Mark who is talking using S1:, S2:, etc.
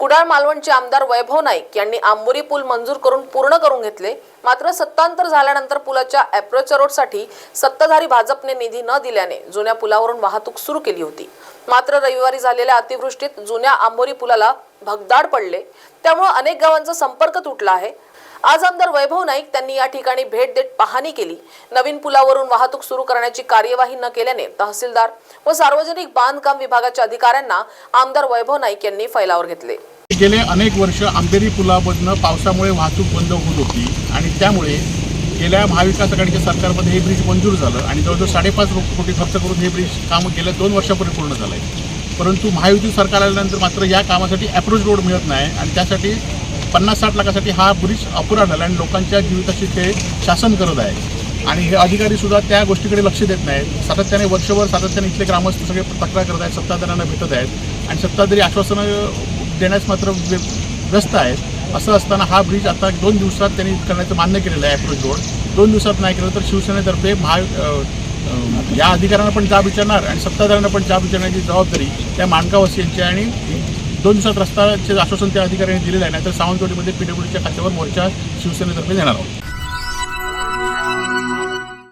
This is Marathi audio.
S1: कुडाळ मालवणचे आमदार वैभव नाईक यांनी आंबोरी पूल मंजूर करून पूर्ण करून घेतले. मात्र सत्तांतर झाल्यानंतर पुलाच्या अॅप्रोच रोडसाठी सत्ताधारी भाजपने निधी न दिल्याने जुन्या पुलावरून वाहतूक सुरू केली होती. मात्र रविवारी झालेल्या अतिवृष्टीत जुन्या आंबोरी पुलाला भगदाड पडले. त्यामुळे अनेक गावांचा संपर्क तुटला आहे. आज आमदार वैभव नाईक त्यांनी या ठिकाणी भेट देत पाहणी केली. नवीन पुलावरून वाहतूक सुरू करण्याची कार्यवाही न केल्याने तहसीलदार व सार्वजनिक बांधकाम विभागाच्या अधिकाऱ्यांना आमदार वैभव नाईक यांनी फैलावर घेतले.
S2: गेले अनेक वर्ष आंबेरी पुलामधनं पावसामुळे वाहतूक बंद होत होती आणि त्यामुळे गेल्या महाविकास आघाडीच्या सरकारमध्ये हे ब्रिज मंजूर झालं आणि जवळजवळ साडेपाच कोटी खर्च करून हे ब्रिज काम गेल्या दोन वर्षापूर्वी पूर्ण झालं आहे परंतु महायुती सरकार आल्यानंतर मात्र या कामासाठी अप्रोच रोड मिळत नाही आणि त्यासाठी पन्नास साठ लाखासाठी हा ब्रिज अपुरा झाला आणि लोकांच्या जीविताशी ते शासन करत आहे. आणि हे अधिकारीसुद्धा त्या गोष्टीकडे लक्ष देत नाहीत. सातत्याने वर्षभर सातत्याने इथले ग्रामस्थ सगळे तक्रार करत आहेत सत्ताधाऱ्यांना भेटत आहेत आणि सत्ताधारी आश्वासनं देण्यास मात्र व्य- व्यस्त आहेत. असं असताना हा ब्रिज आता दोन दिवसात त्यांनी करण्याचं मान्य केलेलं आहे अप्रोच रोड दोन दिवसात नाही केलं तर शिवसेनेतर्फे महा या अधिकाऱ्यांना पण जाब विचारणार आणि सत्ताधाऱ्यांना पण जाब विचारण्याची जबाबदारी त्या माणगावसियांची आणि दोन दिवसात रस्त्याचे आश्वासन त्या अधिकाऱ्यांनी दिलेलं आहे. नाहीतर सावंतवाडीमध्ये पीडब्ल्यूडीच्या खात्यावर मोर्चा शिवसेनेतर्फे देणार आहोत.